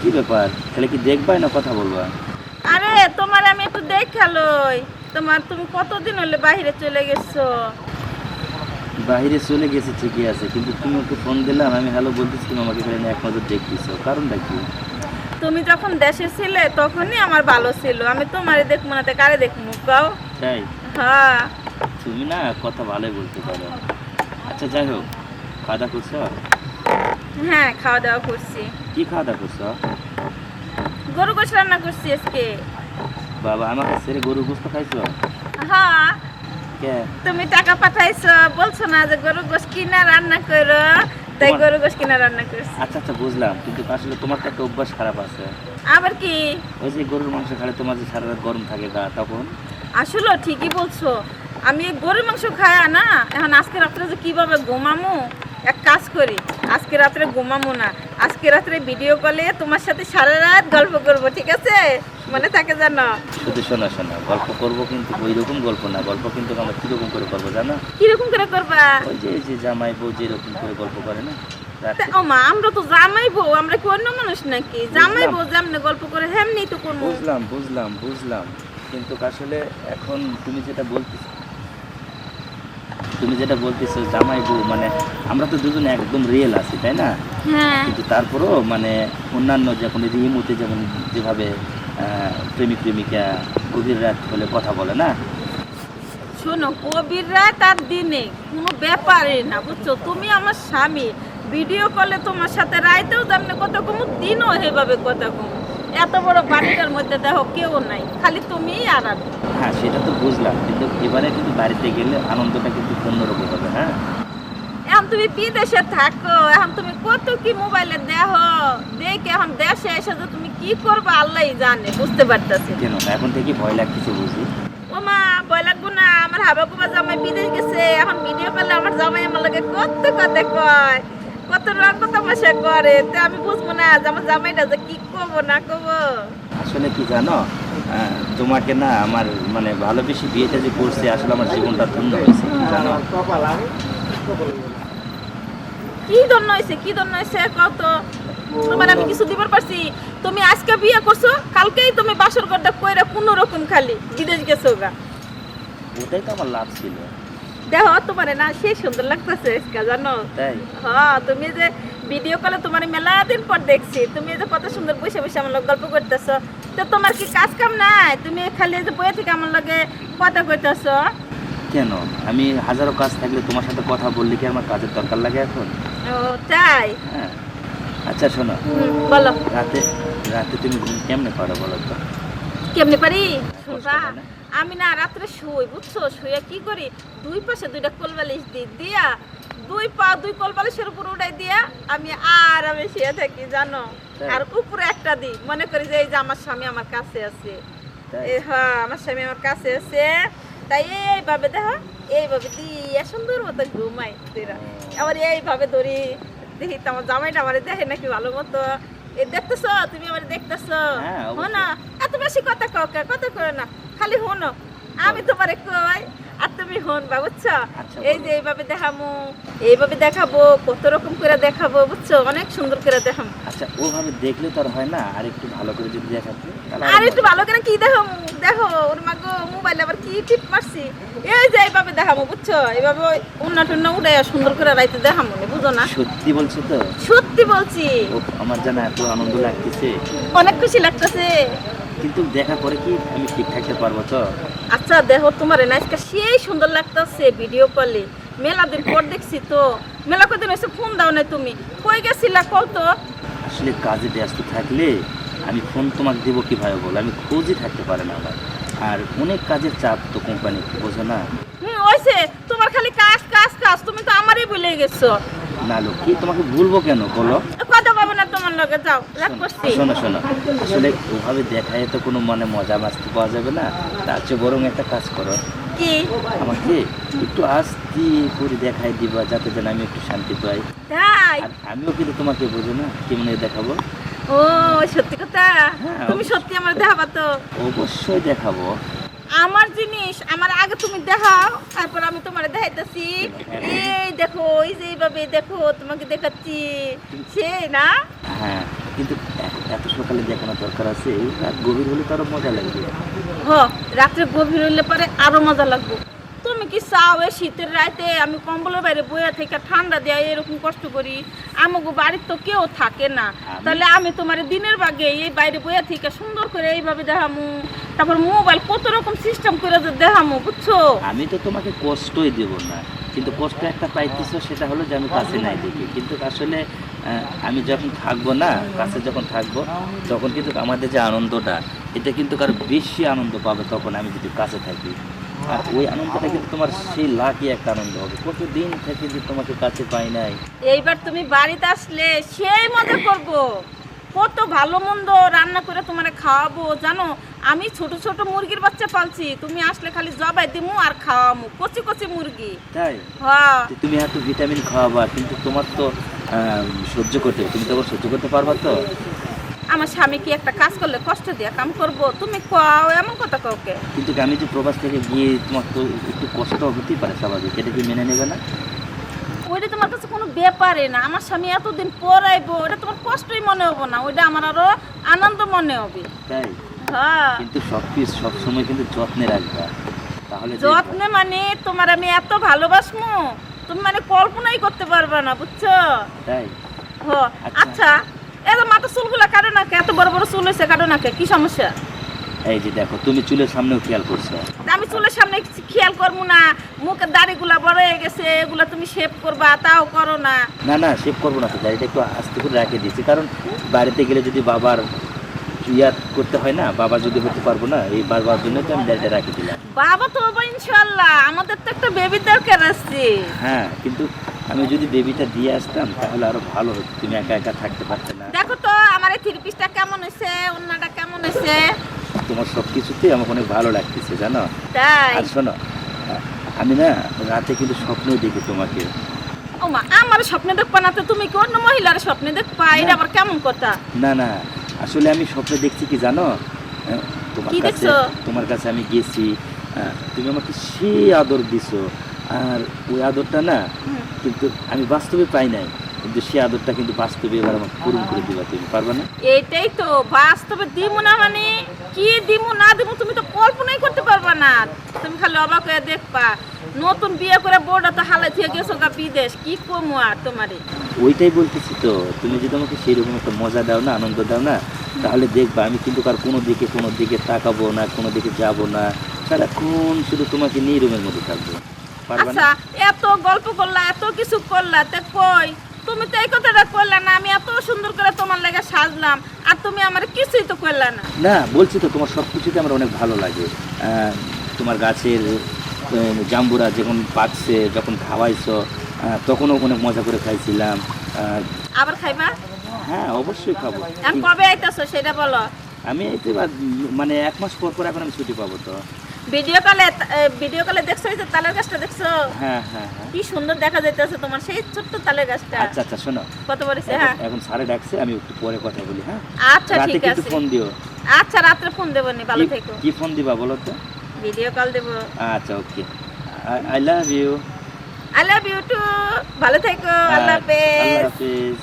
কি ব্যাপার? তাহলে কি দেখবাই না কথা বলবা? আরে তোমার আমি একটু দেখালই তোমার তুমি কতদিন হলে বাইরে চলে গেছো? বাইরে চলে গেছে ঠিকই আছে কিন্তু তুমি ওকে ফোন দিলাম আমি হ্যালো বলতেছি তুমি আমাকে এখানে এক নজর দেখতেছো। কারণটা কি? তুমি যখন দেশে ছিলে তখনই আমার ভালো ছিল। আমি তোমারে দেখব না তো কারে দেখব কাও তাই? হ্যাঁ। তুমি না কথা ভালোই বলতে পারো। আচ্ছা যাই হোক খাওয়া করছ? হ্যাঁ খাওয়া দাওয়া করছি। কি খাওয়া দাওয়া করছ? গরু গোশ রান্না করছি আজকে। বাবা আমাকে ছেড়ে গরু গোস্ত খাইছো? হ্যাঁ। কে? তুমি টাকা পাঠাইছো বলছো না যে গরু গোশ কিনা রান্না করো। তাই গরু গোশ কিনা রান্না করছি। আচ্ছা আচ্ছা বুঝলাম। কিন্তু আসলে তোমার তো একটা অভ্যাস খারাপ আছে। আবার কি? ওই যে গরুর মাংস খালে তোমার যে সারা রাত গরম থাকে গা তখন? আসলে ঠিকই বলছো। আমি গরুর মাংস খাই না। এখন আজকে রাত্রে যে কীভাবে ঘুমামু? এক কাজ করি আজকে রাত্রে ঘুমামু না আজকে রাত্রে ভিডিও কলে তোমার সাথে সারা রাত গল্প করব ঠিক আছে? মনে থাকে জানো শুধু শোনা শোনা গল্প করব কিন্তু ওই রকম গল্প না গল্প কিন্তু আমরা কীরকম করে করব জানো? কীরকম করে করবা? ওই যে যে জামাই বউ যেরকম করে গল্প করে না। ও মা আমরা তো জামাই বউ আমরা কি অন্য মানুষ নাকি? জামাই বউ যেমনি গল্প করে হেমনি তো করব বুঝলাম বুঝলাম বুঝলাম। কিন্তু আসলে এখন তুমি যেটা বলতেছো তুমি যেটা বলতেছো জামাই বউ মানে আমরা তো দুজন একদম রিয়েল আছি তাই না? হ্যাঁ। কিন্তু তারপরেও মানে অন্যান্য যখন রিমোটে যেমন যেভাবে প্রেমিক প্রেমিকা গভীর রাত হলে কথা বলে না? শোনো কবির রাত আর দিনে কোনো ব্যাপারই না বুঝছ? তুমি আমার স্বামী ভিডিও কলে তোমার সাথে রাইতেও তেমনি কথা কমু দিনও সেভাবে কথা কমু এত বড় বাড়িটার মধ্যে দেখো কেউ নাই খালি তুমি আর আমি হ্যাঁ সেটা তো বুঝলাম কিন্তু এবারে কিন্তু বাড়িতে গেলে আনন্দটা কিন্তু অন্যরকম হবে হ্যাঁ? এখন তুমি বিদেশে থাকো এখন তুমি কত কি মোবাইলে দেখো দেখে এখন দেশে এসে যে তুমি কি করবে আল্লাহ জানে বুঝতে পারতেছি। কেন? এখন থেকে ভয় লাগতেছে বুঝি। ও মা ভয় লাগবো না আমার হাবা কুবা জামাই বিদেশ গেছে এখন ভিডিও করলে আমার জামাই আমার লাগে কত কথা কয়। কত রকম তামাশা করে? তো আমি বুঝব না যে আমার জামাইটা যে কি করব না করব। আসলে কি জানো? আহ, তোমাকে না আমার মানে ভালোবেসে বিয়েটা যে করছে আসলে আমার জীবনটা ধন্য হয়েছে জানো? কি জন্য হয়েছে কি জন্য হয়েছে কত তোমার আমি কিছু দিবার পারছি? তুমি আজকে বিয়ে করছ কালকেই তুমি বাসর ঘরটা কইরা কোনো রকম খালি বিদেশ গেছো গা। ওটাই তো আমার লাভ ছিল। দেখো তোমার না সেই সুন্দর লাগতেছে জানো? হ্যাঁ তুমি যে ভিডিও কলে তোমার মেলা দিন পর দেখছি তুমি যে কত সুন্দর বসে বসে আমার গল্প করতেছো। তো তোমার কি কাজ কাম নাই? তুমি খালি যে বইয়ে থেকে আমার লগে কথা কইতেছো। কেন? আমি হাজারো কাজ থাকলে তোমার সাথে কথা বললে কি আমার কাজের দরকার লাগে এখন? ও তাই? হ্যাঁ। আচ্ছা শোনো। বলো। রাতে রাতে তুমি ঘুম কেমনে পারো বলো তো? কেমনে পারি? শুনবা হয় না? আমি না রাত্রে শুই বুঝছ? শুয়ে কি করি? দুই পাশে দুইটা কোলবালিশ দিই দিয়া দুই পা দুই কোলবালিশের উপর উঠাই দিয়া আমি আর আমি শুয়ে থাকি জানো? আর উপরে একটা দিই মনে করি যে এই যে আমার স্বামী আমার কাছে আছে। তাই? হ্যাঁ আমার স্বামী আমার কাছে আছে। তাই এইভাবে দেখো এইভাবে দিয়ে সুন্দর মতো ঘুমাই আবার এইভাবে ধরি দেখি তো আমার জামাইটা আমার দেখে নাকি ভালো মতো। এ দেখতেছ? তুমি আমার দেখতেছ? হ্যাঁ, না? এত বেশি কথা কে? কথা কয় না। খালি হনো। আমি তোমারে কই আর তুমি হনবা বুঝছ? আচ্ছা, এই যে এইভাবে দেখামু এইভাবে দেখাবো কত রকম করে দেখাবো বুঝছ? অনেক সুন্দর করে দেখামু। আচ্ছা ওভাবে দেখলে তো আর হয় না? আর একটু ভালো করে যদি দেখাতে আর একটু ভালো। করে কি দেখো দেখো ওর মা গো মোবাইলে আবার কি টিপ মারছি? এই যে এইভাবে দেখামো বুঝছ? এইভাবে উন্না টুন্না উড়ে সুন্দর করে রাইতে দেখামো বুঝো না? সত্যি বলছো তো? সত্যি বলছি। আমার যেন এত আনন্দ লাগতেছে। অনেক খুশি লাগতেছে। কিন্তু দেখা পরে কি আমি ঠিক থাকতে পারব তো? আচ্ছা দেখো তোমার আজকে সেই সুন্দর লাগতেছে ভিডিও কলে মেলা দিন পর দেখছি তো। মেলা কদিন হয়েছে ফোন দাও না তুমি। কই গেছিলা কত আসলে কাজে ব্যস্ত থাকলে আমি ফোন তোমাকে দেবো কীভাবে বল? আমি খোঁজই থাকতে পারে না আমার। আর অনেক কাজের চাপ তো কোম্পানি বোঝো না। হুম ওইছে তোমার খালি কাজ কাজ কাজ। তুমি তো আমারই ভুলে গেছো। না লক্ষ্মী তোমাকে ভুলবো কেন? বলো। কথা পাবো না তোমার লগে যাও রাগ করছি। শোনো শোনো। আসলে ওভাবে দেখায় তো কোনো মানে মজা মাস্তি পাওয়া যাবে না। তার চেয়ে বরং একটা কাজ করো। কি? আমাকে একটু আস্তে করে দেখাই দিবা যাতে যেন আমি একটু শান্তি পাই। তাই? আর আমিও কিন্তু তোমাকে বোঝো না কেমন দেখাবো? ও সত্যি কথা? হ্যাঁ, তুমি সত্যি আমার দেখাবা তো? অবশ্যই দেখাবো। আমার জিনিস আমার আগে তুমি দেখাও তারপর আমি তোমার দেখাইতেছি। এই দেখো এই যে এইভাবে দেখো তোমাকে দেখাচ্ছি। সে না? হ্যাঁ কিন্তু এত সকালে দেখানোর দরকার আছে রাত গভীর হলে তো আরও মজা লাগবে। হ রাত্রে গভীর হইলে পরে আরও মজা লাগবে। তুমি কি চাও এই শীতের রাতে আমি কম্বলের বাইরে বইয়া থেকে ঠান্ডা দেয় এরকম কষ্ট করি? আমাকে বাড়ির তো কেউ থাকে না। তাহলে আমি তোমার দিনের বাগে এই বাইরে বইয়া থেকে সুন্দর করে এইভাবে দেখামু। তারপর মোবাইল কত রকম সিস্টেম করে দেখামু বুঝছ? আমি তো তোমাকে কষ্টই দেব না। কিন্তু কষ্ট একটা পাইতেছো, সেটা হলো যে আমি কাছে নাই দেখি। কিন্তু আসলে আমি যখন থাকব না, কাছে যখন থাকব, তখন কিন্তু আমাদের যে আনন্দটা, এটা কিন্তু কারও বেশি আনন্দ পাবে তখন আমি যদি কাছে থাকি। আর ওই আনন্দটা কিন্তু তোমার সেই লাকি একটা আনন্দ হবে। কতদিন থেকে যে তোমাকে কাছে পাই নাই। এইবার তুমি বাড়িতে আসলে সেই মজা করব। কত ভালো মন্দ রান্না করে তোমার খাওয়াবো জানো? আমি ছোট ছোট মুরগির বাচ্চা পালছি তুমি আসলে খালি জবাই দিমু আর খাওয়ামু কচি কচি মুরগি। তাই? হ্যাঁ। তুমি এত ভিটামিন খাওয়াবা কিন্তু তোমার তো সহ্য করতে তুমি তো সহ্য করতে পারবা তো? আমার স্বামী কি একটা কাজ করলে কষ্ট দিয়ে কাম করব? তুমি কও এমন কথা কাউকে কিন্তু আমি যে প্রবাস থেকে গিয়ে তোমার তো একটু কষ্ট হতেই পারে স্বাভাবিক এটা কি মেনে নেবে না? ওইটা তোমার কাছে কোনো ব্যাপারে না। আমার স্বামী এতদিন পরাইবো ওটা তোমার কষ্টই মনে হব না। ওইটা আমার আরও আনন্দ মনে হবে। তাই? হ্যাঁ। কিন্তু সব কিছু সবসময় কিন্তু যত্নে রাখবা। তাহলে যত্নে মানে তোমার আমি এত ভালোবাসমু তুমি মানে কল্পনাই করতে পারবে না বুঝছ? তাই? হ আচ্ছা। আচ্ছা। এত মাথা চুলগুলা কাটো না এত বড় বড় চুল হয়েছে কাটো না কি সমস্যা? এই যে দেখো তুমি চুলের সামনেও খেয়াল করছ। আমি চুলের সামনে খেয়াল করব না। মুখের দাড়িগুলা বড় হয়ে গেছে এগুলা তুমি শেভ করবা তাও করো না। না না শেভ করব না তো দাড়িটা একটু আস্তে করে রেখে দিয়েছি কারণ বাড়িতে গেলে যদি বাবার ইয়াদ করতে হয় না বাবা যদি হতে পারব না এই বাবার জন্য তো আমি দাড়িটা রাখি দিলাম। বাবা তো বাবা ইনশাল্লাহ আমাদের তো একটা বেবির দরকার আছে। হ্যাঁ কিন্তু আমি যদি বেবিটা দিয়ে আসতাম তাহলে আরও ভালো হতো। তুমি একা একা থাকতে পারতে না। দেখো তো আমার এই থ্রি পিসটা কেমন হয়েছে অন্যটা কেমন হয়েছে? তোমার সব কিছুতেই আমাকে অনেক ভালো লাগতেছে জানো? তাই? আর শোনো আমি না রাতে কিন্তু স্বপ্নও দেখি তোমাকে। ও মা আমার স্বপ্নে দেখবা না তো তুমি কি অন্য মহিলার স্বপ্নে দেখবা? এটা আবার কেমন কথা? না না আসলে আমি স্বপ্নে দেখছি কি জানো? আহ, তোমার কাছে দেখছ? তোমার কাছে আমি গেছি আহ, তুমি আমাকে সে আদর দিছো। আর ওই আদরটা না কিন্তু আমি বাস্তবে পাই নাই। কিন্তু সে আদরটা কিন্তু বাস্তবে এবার আমাকে পূরণ করে দিবা তুমি পারবে না? এইটাই তো বাস্তবে না মানে কি না তুমি তো কল্পনাই করতে পারবা না। তুমি খালি অবাক হয়ে দেখবা নতুন বিয়ে করে তো হালাই থেকে গেছো গা বিদেশ কি কমু আর তোমারে? ওইটাই বলতেছি তো তুমি যদি আমাকে সেরকম একটা মজা দাও না আনন্দ দাও না তাহলে দেখবা আমি কিন্তু কার কোনো দিকে কোনো দিকে তাকাবো না কোনো দিকে যাব না সারাক্ষণ শুধু তোমাকে নিয়ে রুমের মধ্যে থাকব পারবে না? আচ্ছা এত গল্প করলা এত কিছু করলা তে কই? তুমি তো এই কথাটা করলা না আমি এত সুন্দর করে তোমার লাগে সাজলাম আর তুমি আমার কিছুই তো করলা না। না বলছি তো তোমার সব কিছুতে আমার অনেক ভালো লাগে। আহ, তোমার গাছের আহ, জাম্বুরা যখন পাকছে যখন খাওয়াইছো আহ, তখনও অনেক মজা করে খাইছিলাম। আবার খাইবা? হ্যাঁ অবশ্যই খাব। এখন কবে আইতাছো সেটা বলো। আমি এই তো এবার মানে এক মাস পর পর এখন আমি ছুটি পাবো তো। ভিডিও কলে ভিডিও কলে দেখছ এই যে তালের গাছটা দেখছ? হ্যাঁ হ্যাঁ হ্যাঁ। কি সুন্দর দেখা যাইতেছে তোমার সেই ছোট্ট তালের গাছটা। আচ্ছা আচ্ছা শোনো। কত বলেছে হ্যাঁ? এখন- স্যারে ডাকছে আমি একটু পরে কথা বলি হ্যাঁ? আচ্ছা ঠিক আছে। ফোন দিও। আচ্ছা রাত্রে ফোন দেবো নি ভালো থেকো। কি ফোন দিবা বলো তো? ভিডিও কল দেবো। আচ্ছা okay. I love you. I love you too. ভালো থেকো আল্লাহ আল্লাহ হাফেজ। হাফিজ।